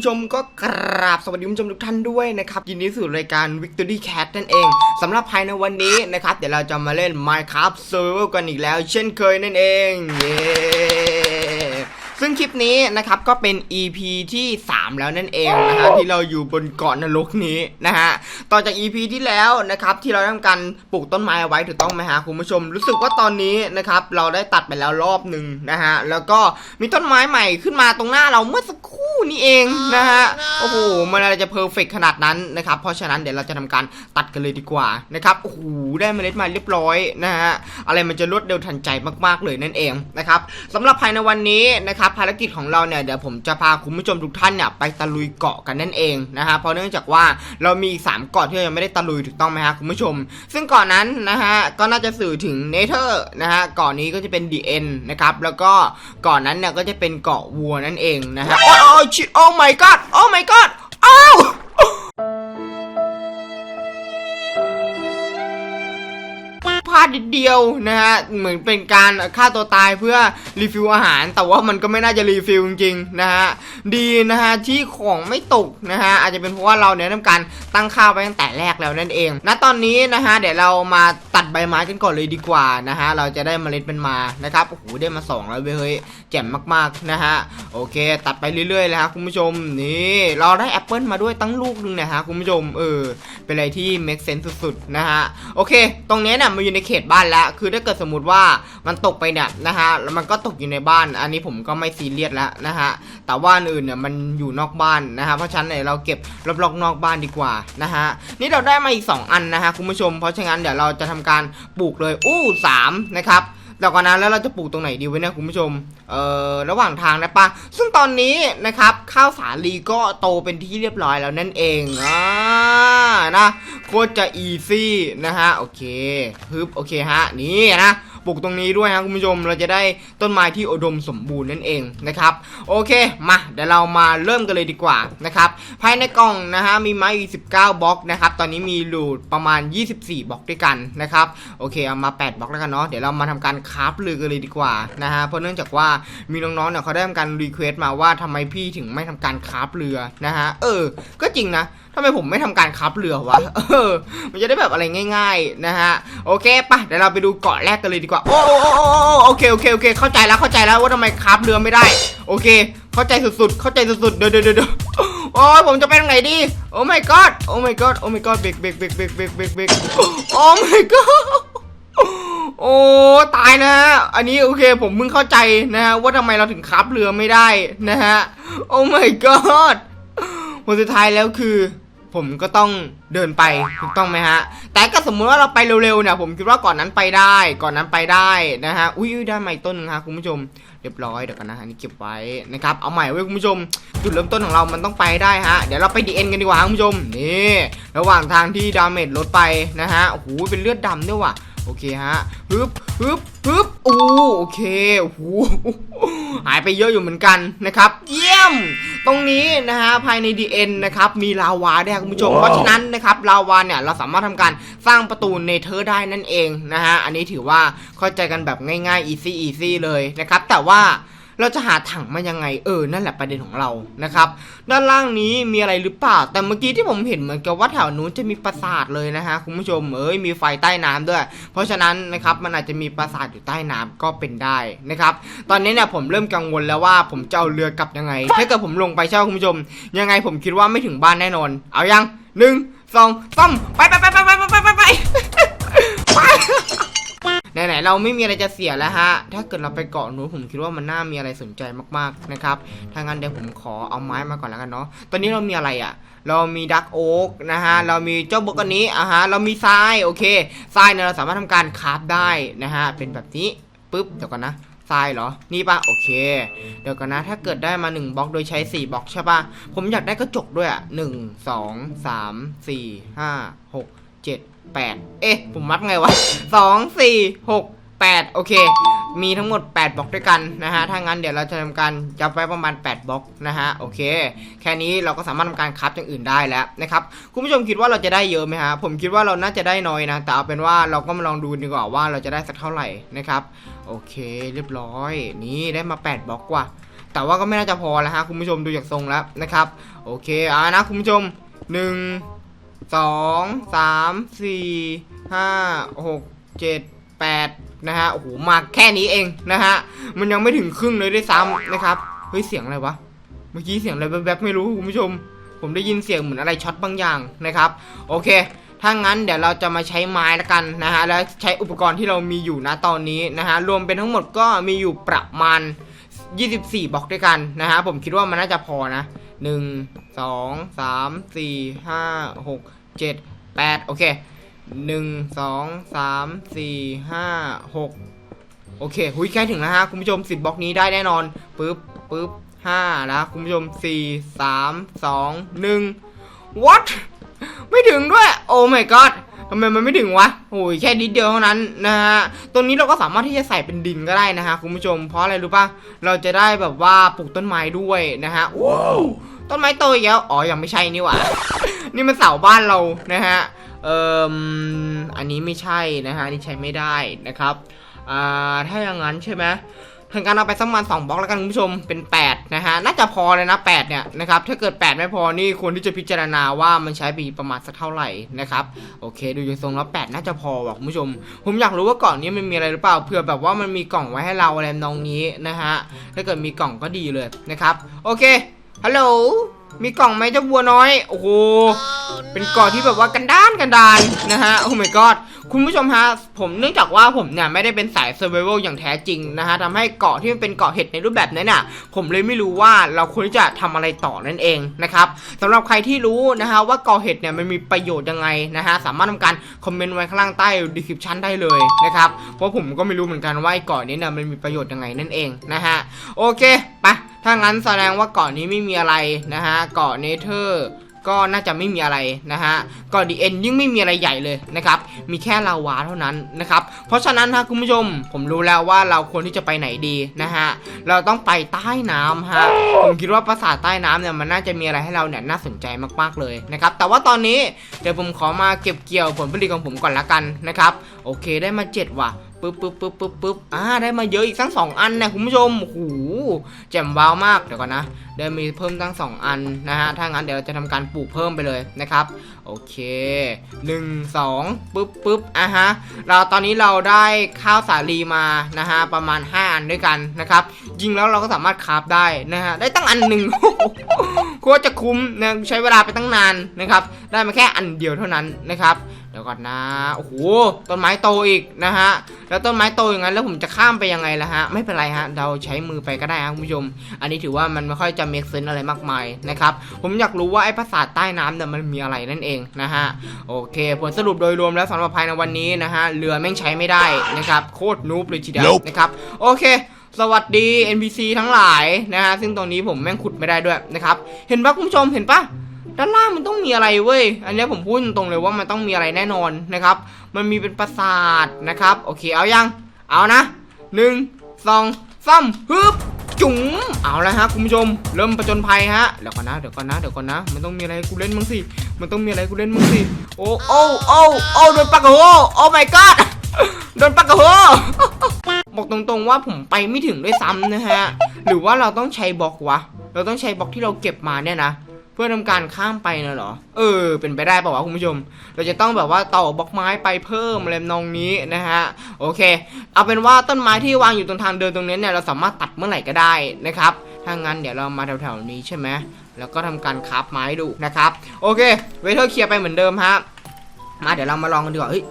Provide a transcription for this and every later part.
ผู้ชมก็กราบสวัสดีคุณผู้ชมทุกท่านด้วยนะครับยินดีสู่รายการ Victory Cat นั่นเองสำหรับภายในวันนี้นะครับ เดี๋ยวเราจะมาเล่น Minecraft Survival กันอีกแล้ว เช่นเคยนั่นเอง เย้ ซึ่งคลิปนี้นะครับก็เป็น EP ที่ 3 แล้วนั่นเองนะฮะที่เราอยู่บนเกาะนรกนี้นะฮะต่อจาก EP ที่แล้วนะครับที่เราทำการปลูกต้นไม้เอาไว้ถูกต้องไหมฮะคุณผู้ชม รู้สึกว่าตอนนี้นะครับเราได้ตัดไปแล้วรอบหนึ่งนะฮะแล้วก็มีต้นไม้ใหม่ขึ้นมาตรงหน้าเราเมื่อสักครู่นี้เองนะฮะโอ้โหมันอะไรจะเพอร์เฟกขนาดนั้นนะครับเพราะฉะนั้นเดี๋ยวเราจะทำการตัดกันเลยดีกว่านะครับโอ้โหได้เมล็ดมาเรียบร้อยนะฮะอะไรมันจะรวดเร็วทันใจมากๆเลยนั่นเองนะครับสำหรับภายในวันนี้นะครับภารกิจของเราเนี่ยเดี๋ยวผมจะพาคุณผู้ชมทุกท่านเนี่ยไปตะลุยเกาะกันนั่นเองนะฮะเพราะเนื่องจากว่าเรามีสามเกาะที่เรายังไม่ได้ตะลุยถูกต้องไหมฮะคุณผู้ชม ซึ่งเกาะนั้นนะฮะก็น่าจะสื่อถึงเนเธอร์นะฮะเกาะนี้ก็จะเป็นดีเอ็นนะครับแล้วก็เกาะนั้นเนี่ยก็จะเป็นเกาะวัวนั่นเองนะฮะโอ้ยชิโอ้ my god โอ้ my god อ้าวาดนิดเดียวนะฮะเหมือนเป็นการฆ่าตัวตายเพื่อรีฟิลอาหาร แต่ว่ามันก็ไม่น่าจะรีฟิลจริงๆนะฮะดีนะฮะที่ของไม่ตกนะฮะอาจจะเป็นเพราะว่าเราเนี่ยทำการตั้งค่าไปตั้งแต่แรกแล้วนั่นเองณตอนนี้นะฮะเดี๋ยวเรามาตัดใบไม้กันก่อนเลยดีกว่านะฮะเราจะได้เมล็ดมันมานะครับโอ้โหได้มาสองแล้วเว้ยเฮ้ยแจ่มมากๆนะฮะโอเค ตัดไปเรื่อยๆเลยฮะคุณผู้ชมนี่เราได้แอปเปิลมาด้วยตั้งลูกหนึงนะฮะคุณผู้ชมเออเป็นอะไรที่ make sense สุดๆนะฮะโอเค ตรงนี้เนี่ยมันอยู่ในเขขตบ้านแล้ว คือถ้าเกิดสมมติว่ามันตกไปเนี่ยนะฮะแล้วมันก็ตกอยู่ในบ้าน อันนี้ผมก็ไม่ซีเรียสแล้วนะฮะแต่ว่าอันอื่นเนี่ยมันอยู่นอกบ้านนะฮะเพราะฉะนั้นเนี่ยเราเก็บรอบๆนอกบ้านดีกว่านะฮะนี่เราได้มาอีก 2 อันนะฮะคุณผู้ชม เพราะฉะนั้นเดี๋ยวเราจะทำการปลูกเลยอู้สามนะครับ แล้วก่อนนั้นแล้วเราจะปลูกตรงไหนดีวะเนี่ยคุณผู้ชม เอ่อระหว่างทางนะปะซึ่งตอนนี้นะครับข้าวสาลีก็โตเป็นที่เรียบร้อยแล้วนั่นเองอ่านะโคตรจะอีซี่นะฮะโอเคฮึบโอเคฮะนี่นะ ลูกตรงนี้ด้วยฮะคุณผู้ชมเราจะได้ต้นไม้ที่อุดมสมบูรณ์นั่นเองนะครับโอเคมาเดี๋ยวเรามาเริ่มกันเลยดีกว่านะครับภายในกล่องนะฮะมีไม้อีก19บล็อกนะครับตอนนี้มีหลูดประมาณ 24บล็อกด้วยกันนะครับโอเคเอามา 8บล็อกแล้วกันเนาะเดี๋ยวเรามาทำการคราฟเรือกันเลยดีกว่านะฮะเพราะเนื่องจากว่ามีน้องๆเนี่ยเขาได้ทำการรีเควสต์มาว่าทำไมพี่ถึงไม่ทำการคราฟเรือนะฮะเออ ก็จริงนะทำไมผมไม่ทำการคราฟเรือวะเออมันจะได้แบบอะไรง่าย ๆนะฮะโอเคปะเดี๋ยวเราไปดูเกาะแรกกันเลยดีกว่าโอ้โอ้โอ้โอ้โอเคโอเคโอเค เข้าใจแล้วเข้าใจแล้วว่าทำไมคราฟเรือไม่ได้ โอเค เข้าใจสุดๆ เข้าใจสุดๆเดี๋ยวเดี๋ยวเดี๋ยวโอ้ยผมจะไปทางไหนดี โอ้ my god โอ้ my god โอ้ my god เบรกเบรกเบรกเบรกเบรกเบรกเบรกโอ้ my god โอ้ตายนะฮะ อันนี้โอเคผมเพิ่งเข้าใจนะฮะว่าทำไมเราถึงคับเรือไม่ได้นะฮะ โอ้ my god ผลสุดท้ายแล้วคือ ผมก็ต้องเดินไปถูกต้องไหมฮะ แต่ก็สมมุติว่าเราไปเร็วๆเนี่ยผมคิดว่าก่อนนั้นไปได้ ก่อนนั้นไปได้นะฮะ อุ้ยได้ใหม่ต้นนึงฮะคุณผู้ชม เรียบร้อยเดี๋ยวกันนะฮะนี่เก็บไว้นะครับ เอาใหม่ไว้คุณผู้ชม จุดเริ่มต้นของเรามันต้องไปได้ฮะ เดี๋ยวเราไปดีเอ็นกันดีกว่าคุณผู้ชม นี่ ระหว่างทางที่ดาเมจลดไปนะฮะ โอ้โห เป็นเลือดดำด้วยว่ะ โอเคฮะฮึบฮึบฮึบโอ้โอเคโอ้โหหายไปเยอะอยู่เหมือนกันนะครับ เยี่ยม ตรงนี้นะฮะภายใน DN นะครับมีลาวาด้วยครับคุณผู้ชม เพราะฉะนั้นนะครับลาวาเนี่ยเราสามารถทำการสร้างประตูเนเธอร์ได้นั่นเองนะฮะอันนี้ถือว่าเข้าใจกันแบบง่ายๆ easy easy เลยนะครับ แต่ว่า เราจะหาถังมายังไงเออนั่นแหละประเด็นของเรานะครับ ด้านล่างนี้มีอะไรหรือเปล่า แต่เมื่อกี้ที่ผมเห็นเหมือนกับว่าแถวนู้นจะมีปราสาทเลยนะฮะคุณผู้ชมเอ้ยมีไฟใต้น้ำด้วย เพราะฉะนั้นนะครับมันอาจจะมีปราสาทอยู่ใต้น้ำก็เป็นได้นะครับ ตอนนี้เนี่ยผมเริ่มกังวลแล้วว่าผมจะเอาเรือกลับยังไงถ้าเกิดผมลงไปเช่าคุณผู้ชม ยังไงผมคิดว่าไม่ถึงบ้านแน่นอน เอายังหนึ่งสองสามไปไปไปไปไปไปไปไป ไหนๆเราไม่มีอะไรจะเสียแล้วฮะ ถ้าเกิดเราไปเกาะนู้นผมคิดว่ามันน่ามีอะไรสนใจมากๆนะครับ ถ้างั้นเดี๋ยวผมขอเอาไม้มาก่อนแล้วกันเนาะ ตอนนี้เรามีอะไรอะ่ะ เรามีดักโอ๊กนะฮะ เรามีเจ้าบกอันนี้อะฮะ เรามีทรายโอเค ทรายเนี่ยเราสามารถทำการคราฟได้นะฮะ เป็นแบบนี้ปุ๊บเดี๋ยวก่อนนะทรายเหรอ นี่ปะโอเค เดี๋ยวก่อนนะ ถ้าเกิดได้มา 1บล็อกโดยใช้ 4บล็อกใช่ปะผมอยากได้กระจกด้วยอะหนึ่งสองสามสี่ห้าหกเจ็ด แปดเอ๊ะ ผมมัดไงวะสองสี่หกแปดโอเค มีทั้งหมด 8บล็อกด้วยกันนะฮะ ถ้างั้นเดี๋ยวเราจะทำการจับไว้ประมาณ 8บล็อกนะฮะ โอเค แค่นี้เราก็สามารถทำการคับอย่างอื่นได้แล้วนะครับ คุณผู้ชมคิดว่าเราจะได้เยอะไหมฮะ ผมคิดว่าเราน่าจะได้น้อยนะ แต่เอาเป็นว่าเราก็มาลองดูดีกว่าว่าเราจะได้สักเท่าไหร่นะครับ โอเค เรียบร้อย นี่ได้มา 8บล็อกว่ะแต่ว่าก็ไม่น่าจะพอแล้วฮะคุณผู้ชมดูจากทรงแล้วนะครับ โอเค อ่านะคุณผู้ชมหนึ่ง สองสามสี่ห้าหกเจ็ดแปดนะฮะ โอ้โห มาแค่นี้เองนะฮะ มันยังไม่ถึงครึ่งเลยด้วยซ้ำนะครับ เฮ้ย เสียงอะไรวะ เมื่อกี้เสียงอะไรแวบๆไม่รู้คุณผู้ชม ผมได้ยินเสียงเหมือนอะไรช็อตบางอย่างนะครับ โอเค ถ้างั้นเดี๋ยวเราจะมาใช้ไม้ละกันนะฮะ แล้วใช้อุปกรณ์ที่เรามีอยู่นะตอนนี้นะฮะ รวมเป็นทั้งหมดก็มีอยู่ประมาณ 24บล็อกด้วยกันนะฮะ ผมคิดว่ามันน่าจะพอนะ 1 2 3 4 5 6 7 8โอเค1 2 3 4 5 6โอเคหุยใกล้ถึงแล้วฮะคุณผู้ชม10บบล็อกนี้ได้แน่นอนปึ๊บปึ๊บ5นะคุณผู้ชม4 3 2 1 what ไม่ถึงด้วย โอ้ my god ทำไมมันไม่ถึงวะโอ้ยแค่นิดเดียวเท่านั้นนะฮะ ตรงนี้เราก็สามารถที่จะใส่เป็นดินก็ได้นะฮะคุณผู้ชม เพราะอะไรรู้ป่ะ เราจะได้แบบว่าปลูกต้นไม้ด้วยนะฮะว้าว ต้นไม้โตอีกแล้วอ๋อยังไม่ใช่นี่หว่า นี่มันเสาบ้านเรานะฮะเอ่มอันนี้ไม่ใช่นะฮะนี่ใช้ไม่ได้นะครับอ่าถ้าอย่างนั้นใช่ไหมทางการเอาไปสักประมาณ2บล็อกแล้วกันคุณผู้ชมเป็น 8 นะฮะ น่าจะพอเลยนะ 8 เนี่ยนะครับถ้าเกิด 8 ไม่พอนี่ควรที่จะพิจารณาว่ามันใช้ปีประมาณสักเท่าไหร่นะครับโอเค ดูจากทรงแล้ว 8 น่าจะพอว่ะคุณผู้ชม ผมอยากรู้ว่าก่อนนี้มันมีอะไรหรือเปล่าเผื่อแบบว่ามันมีกล่องไว้ให้เราอะไรนองนี้นะฮะถ้าเกิดมีกล่องก็ดีเลยนะครับโอเค ฮัลโหล มีกล่องไหมเจ้าบัวน้อย โอ้โห เป็นเกาะที่แบบว่ากันด้านกันดานนะฮะ โอ้ my god คุณผู้ชมฮะ ผมเนื่องจากว่าผมเนี่ยไม่ได้เป็นสาย survival อย่างแท้จริงนะฮะทำให้เกาะที่มันเป็นเกาะเห็ดในรูปแบบนั้นน่ะ ผมเลยไม่รู้ว่าเราควรจะทำอะไรต่อนั่นเองนะครับสำหรับใครที่รู้นะฮะว่าเกาะเห็ดเนี่ยมันมีประโยชน์ยังไงนะฮะสามารถทำการคอมเมนต์ไว้ข้างล่างใต้ description ได้เลยนะครับเพราะผมก็ไม่รู้เหมือนกันว่าไอ้เกาะนี้เนี่ยมันมีประโยชน์ยังไงนั่นเองนะฮะโอเคไป ถ้างั้นแสดงว่าเกาะนี้ไม่มีอะไรนะฮะ เกาะเนเธอร์ก็น่าจะไม่มีอะไรนะฮะก่อนดีเอ็นยิ่งไม่มีอะไรใหญ่เลยนะครับ มีแค่ลาวาเท่านั้นนะครับ เพราะฉะนั้นฮะคุณผู้ชม ผมรู้แล้วว่าเราควรที่จะไปไหนดีนะฮะ เราต้องไปใต้น้ำฮะ ผมคิดว่าปราสาทใต้น้ำเนี่ยมันน่าจะมีอะไรให้เราเนี่ยน่าสนใจมากๆเลยนะครับ แต่ว่าตอนนี้เดี๋ยวผมขอมาเก็บเกี่ยวผลผลิตของผมก่อนละกันนะครับ โอเคได้มา 7 ว่ะ ปึ๊บปึ๊บปึ๊บปึ๊บปึ๊บอ่าได้มาเยอะอีกทั้งสองอันนะคุณผู้ชมโหแจ่มว้าวมากเดี๋ยวก่อนนะได้มีเพิ่มทั้งสองอันนะฮะถ้างั้นเดี๋ยวเราจะทำการปลูกเพิ่มไปเลยนะครับโอเคหนึ่งสองปึ๊บปึ๊บอะฮะเราตอนนี้เราได้ข้าวสาลีมานะฮะประมาณ 5 อันด้วยกันนะครับยิงแล้วเราก็สามารถคราฟได้นะฮะได้ตั้งอันหนึ่งโคตรจะคุ้มนะใช้เวลาไปตั้งนานนะครับได้มาแค่อันเดียวเท่านั้นนะครับเดี๋ยวก่อนนะโอ้โหต้นไม้โตอีกนะฮะแล้วต้นไม้โตอย่างนั้นแล้วผมจะข้ามไปยังไงล่ะฮะไม่เป็นไรฮะเราใช้มือไปก็ได้ครับคุณผู้ชม อันนี้ถือว่ามันไม่ค่อยจะเมคเซนอะไรมากมายนะครับผมอยากรู้ว่าไอ้ปราสาใต้น้ำเนี่ยมันมีอะไรนั่นเองนะฮะโอเค ผลสรุปโดยรวมแล้วสำหรับภายในวันนี้นะฮะเรือแม่งใช้ไม่ได้นะครับโคตรนูบเลยทีเดียว Nope นะครับโอเคสวัสดี NPC ทั้งหลายนะฮะซึ่งตรงนี้ผมแม่งขุดไม่ได้ด้วยนะครับ เห็นปะคุณผู้ชมเห็นปะด้านล่างมันต้องมีอะไรเว้ย อันเนี้ยผมพูดตรงๆเลยว่ามันต้องมีอะไรแน่นอนนะครับ มันมีเป็นปราสาทนะครับ โอเคเอายัง เอานะหนึ่งสองสามฮึบ จุ๋มเอาละฮะคุณผู้ชม เริ่มประจนภัยฮะเดี๋ยวก่อนนะเดี๋ยวก่อนนะเดี๋ยวก่อนนะ มันต้องมีอะไรกูเล่นมั้งสิมันต้องมีอะไรกูเล่นมั้งสิโอ้โอ้โอ้โอ้โดนปักกระโหโอ้ my god โดนปักกระโหบอกตรงๆว่าผมไปไม่ถึงด้วยซ้ำนะฮะหรือว่าเราต้องใช้บล็อกวะเราต้องใช้บล็อกที่เราเก็บมาเนี่ยนะ พื่อทำการข้ามไปนะเหรอ เออ เป็นไปได้ป่าวะคุณผู้ชม เราจะต้องแบบว่าต่อบล็อกไม้ไปเพิ่มอะไรนองนี้นะฮะ โอเค เอาเป็นว่าต้นไม้ที่วางอยู่ตรงทางเดินตรงนี้เนี่ยเราสามารถตัดเมื่อไหร่ก็ได้นะครับถ้างั้นเดี๋ยวเรามาแถวๆนี้ใช่ไหมแล้วก็ทำการคราฟไม้ดูนะครับ โอเค เวเทอร์เคลียร์ไปเหมือนเดิมฮะ มาเดี๋ยวเรามาลองกันดีกว่า เฮ้ย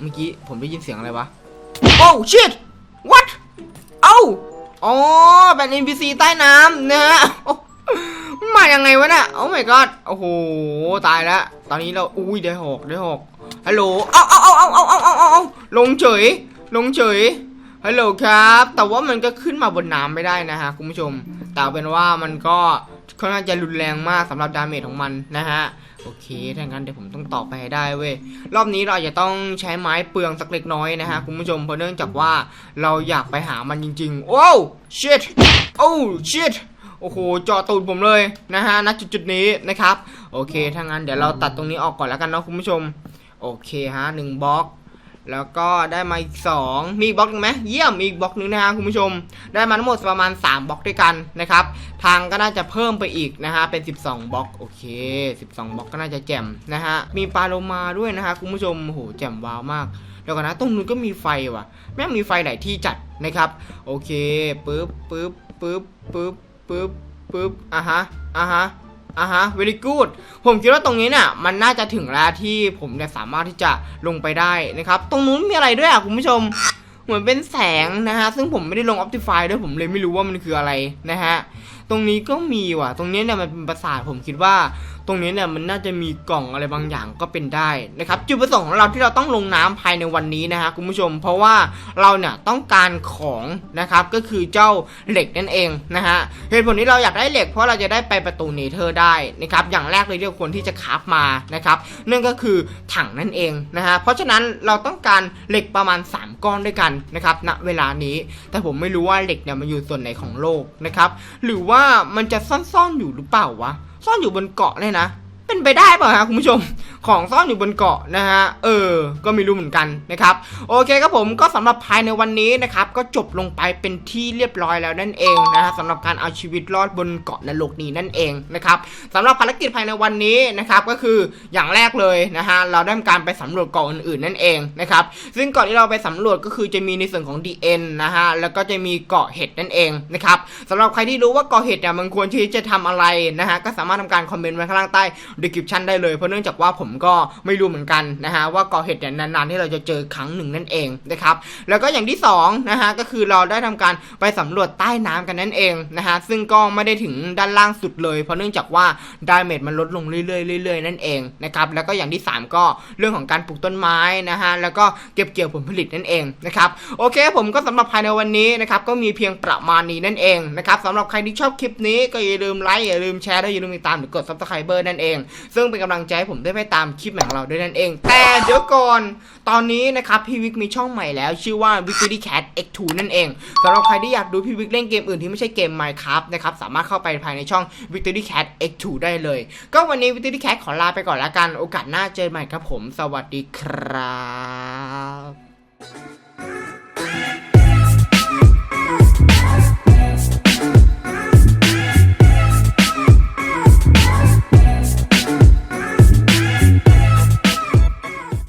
เมื่อกี้ผมได้ยินเสียงอะไรวะ โอ้ shit what เอ้าอ๋อเป็น NPC ใต้น้ำนะฮะ ยังไงวะเนี่ยโอ้ my god โอ้โห ตายแล้ว ตอนนี้เรา อุ้ยได้หกได้หกฮัลโหลเอาเอาเอาเอาเอาเอาเอาเอาเอาลงเฉย ลงเฉย ฮัลโหลครับ แต่ว่ามันก็ขึ้นมาบนน้ำไม่ได้นะฮะคุณผู้ชม แต่เป็นว่ามันก็ค่อนข้างจะรุนแรงมากสำหรับดาเมจของมันนะฮะ โอเค ถ้างั้นเดี๋ยวผมต้องต่อไปให้ได้เว้ย รอบนี้เราจจะต้องใช้ไม้เปลืองสักเล็กน้อยนะฮะคุณผู้ชม เพราะเนื่องจากว่าเราอยากไปหามันจริงๆ โอ้ชิตโอ้ชิต โอ้โหเจาะตูดผมเลยนะฮะณจุดจุดๆนี้นะครับ โอเคถ้างั้นเดี๋ยวเราตัดตรงนี้ออกก่อนแล้วกันเนาะคุณผู้ชม โอเคฮะหนึ่งบล็อกแล้วก็ได้มาอีก 2 มีอีกบล็อกหนึงไหมเยี่ยมมีอีกบล็อกหนึงนะฮะคุณผู้ชม ได้มาทั้งหมดประมาณ 3บล็อกด้วยกันนะครับ ทางก็น่าจะเพิ่มไปอีกนะฮะเป็น 12บล็อกโอเค 12บล็อกก็น่าจะแจ่มนะฮะมีปลาโลมาด้วยนะฮะคุณผู้ชมโอ้โหแจ่มว้าวมากเดี๋ยวก่อนนะตรงนู้นก็มีไฟว่ะ แม่งมีไฟหลายที่จัดนะครับ โอเคปึ๊บปึ๊บปึ๊บปึ๊บ ปึ๊บปึ๊บอะฮะอะฮะอะฮะ very good ผมคิดว่าตรงนี้เนี่ยมันน่าจะถึงแล้วที่ผมเนี่ยสามารถที่จะลงไปได้นะครับ ตรงนู้นมีอะไรด้วยอะคุณผู้ชม เหมือนเป็นแสงนะฮะ ซึ่งผมไม่ได้ลง Optify ด้วยผมเลยไม่รู้ว่ามันคืออะไรนะฮะ ตรงนี้ก็มีว่ะ ตรงนี้เนี่ยมันเป็นประสาทผมคิดว่า ตรงนี้เนี่ยมันน่าจะมีกล่องอะไรบางอย่างก็เป็นได้นะครับจุดประสงค์ของเราที่เราต้องลงน้ำภายในวันนี้นะฮะคุณผู้ชม เพราะว่าเราเนี่ยต้องการของนะครับก็คือเจ้าเหล็กนั่นเองนะฮะเหตุผลที่เราอยากได้เหล็กเพราะเราจะได้ไปประตูเนเธอร์ได้นะครับอย่างแรกเลยที่ควรที่จะคราฟมานะครับนั่นก็คือถังนั่นเองนะฮะเพราะฉะนั้นเราต้องการเหล็กประมาณ 3 ก้อนด้วยกันนะครับณเวลานี้ แต่ผมไม่รู้ว่าเหล็กเนี่ยมันอยู่ส่วนไหนของโลกนะครับหรือว่ามันจะซ่อนๆอยู่หรือเปล่าวะ ซ่อนอยู่บนเกาะเลยนะ เป็นไปได้เปล่าฮะคุณผู้ชมของซ่อนอยู่บนเกาะนะฮะเออ ก็ไม่รู้เหมือนกันนะครับโอเคครับผมก็สำหรับภายในวันนี้นะครับก็จบลงไปเป็นที่เรียบร้อยแล้วนั่นเองนะฮะสำหรับการเอาชีวิตรอดบนเกาะนรกนี้นั่นเองนะครับสำหรับภารกิจภายในวันนี้นะครับก็คืออย่างแรกเลยนะฮะเราได้ทำการไปสำรวจเกาะอื่นๆนั่นเองนะครับซึ่งเกาะที่เราไปสำรวจก็คือจะมีในส่วนของ DN นะฮะแล้วก็จะมีเกาะเห็ดนั่นเองนะครับสำหรับใครที่รู้ว่าเกาะเห็ดเนี่ยมันควรที่จะทำอะไรนะฮะก็สามารถทำการคอมเมนต์ไว้ข้างล่างใต้ description ได้เลย เพราะเนื่องจากว่าผมก็ไม่รู้เหมือนกันนะฮะว่ากาะเห็ดเนี่ยนานๆที่เราจะเจอครั้งหนึ่งนั่นเองนะครับแล้วก็อย่างที่สองนะฮะก็คือเราได้ทำการไปสำรวจใต้น้ำกันนั่นเองนะฮะซึ่งก็ไม่ได้ถึงด้านล่างสุดเลย เพราะเนื่องจากว่าดาเมจมันลดลงเรื่อยๆเรื่อยๆนั่นเองนะครับแล้วก็อย่างที่สามก็เรื่องของการปลูกต้นไม้นะฮะแล้วก็เก็บเกี่ยวผลผลิตนั่นเองนะครับโอเค ผมก็สำหรับภายในวันนี้นะครับก็มีเพียงประมาณนี้นั่นเองนะครับสำหรับใครที่ชอบคลิปนี้ก็อย่าลืมไลค์อย่าลืมแชร์และอย่าลืมติดตามหรือกด subscribe นั่นเองซึ่งเป็นกำลังใจให้ผมได้ไปตามคลิปของเราด้วยนั่นเอง แต่เดี๋ยวก่อน ตอนนี้นะครับพี่วิกมีช่องใหม่แล้ว ชื่อว่า Victory Cat X2 นั่นเองสำหรับใครที่อยากดูพี่วิกเล่นเกมอื่นที่ไม่ใช่เกม Minecraft นะครับสามารถเข้าไปภายในช่อง Victory Cat X2 ได้เลย ก็วันนี้ Victory Cat ขอลาไปก่อนละกันโอกาสหน้าเจอกันใหม่ครับผม สวัสดีครับ